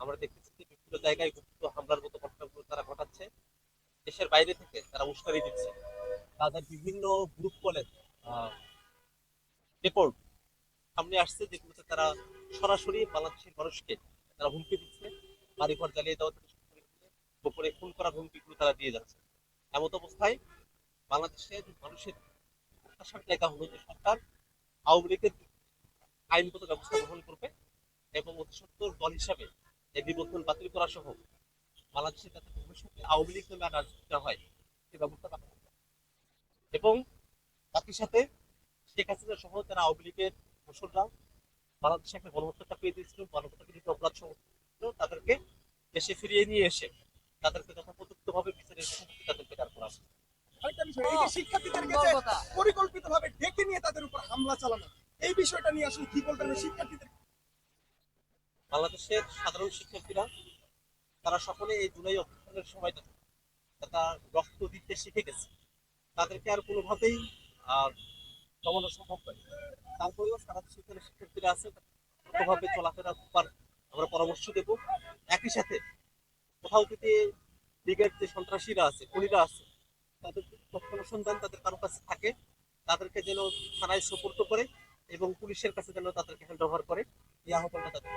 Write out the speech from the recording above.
আমরা দেখতেছি বিভিন্ন জায়গায় গুপ্ত হামলার মতো ঘটনাগুলো তারা ঘটাচ্ছে দেশের বাইরে থেকে তারা উস্কানি দিচ্ছে তাদের বিভিন্ন গ্রুপ কলেজ রেকর্ড সামনে আসছে যেগুলোতে তারা সরাসরি বাংলাদেশের মানুষকে তারা হুমকি দিচ্ছে বাড়িঘর জ্বালিয়ে দেওয়া থেকে করে গোপনে খুন করার হুমকিগুলো তারা দিয়ে যাচ্ছে এমত অবস্থায় বাংলাদেশের মানুষের প্রত্যাশার জায়গা হলো যে সরকার, আওয়ামী লীগের আইনগত ব্যবস্থা গ্রহণ করবে এবং অতি সত্তর দল হিসাবে এই নিবন্ধন বাতিল করা সহ বাংলাদেশে যাতে ভবিষ্যতে আওয়ামী লীগ নামে আর হয় সে ব্যবস্থা রাখা এবং একই সাথে শেখ হাসিনা সহ যারা আওয়ামী লীগের মুসলরা বাংলাদেশে একটা গণহত্যা চাপিয়ে দিয়েছিল মানবতা বিরোধী অপরাধ সংগঠিত তাদেরকে দেশে ফিরিয়ে নিয়ে এসে তাদেরকে যথাপযুক্ত ভাবে বিচারের মুখোমুখি তাদেরকে দাঁড় করা এই যে শিক্ষার্থীদের কাছে পরিকল্পিতভাবে ডেকে নিয়ে তাদের উপর হামলা চালানো। এই বিষয়টা নিয়ে আসলে কি বলবেন শিক্ষার্থীদের? বাংলাদেশের সাধারণ শিক্ষার্থীরা তারা সকলে এই জুলাই অভ্যুত্থানের সময়টা তারা রক্ত দিতে শিখে গেছে। তাদেরকে আর কোনোভাবেই আর দমানো সম্ভব নয় তারপরেও সারা দেশের শিক্ষার্থীরা আছে ভাবে চলাফেরা করার আমরা পরামর্শ দেব। একই সাথে কোথাও থেকে লীগের যে সন্ত্রাসীরা আছে খুনিরা আছে তাদের যদি তথ্য তাদের কারও কাছে থাকে, তাদেরকে যেন থানায় সোপর্দ করে এবং পুলিশের কাছে যেন তাদেরকে হ্যান্ড ওভার করে এই আহ্বানটা তাদের।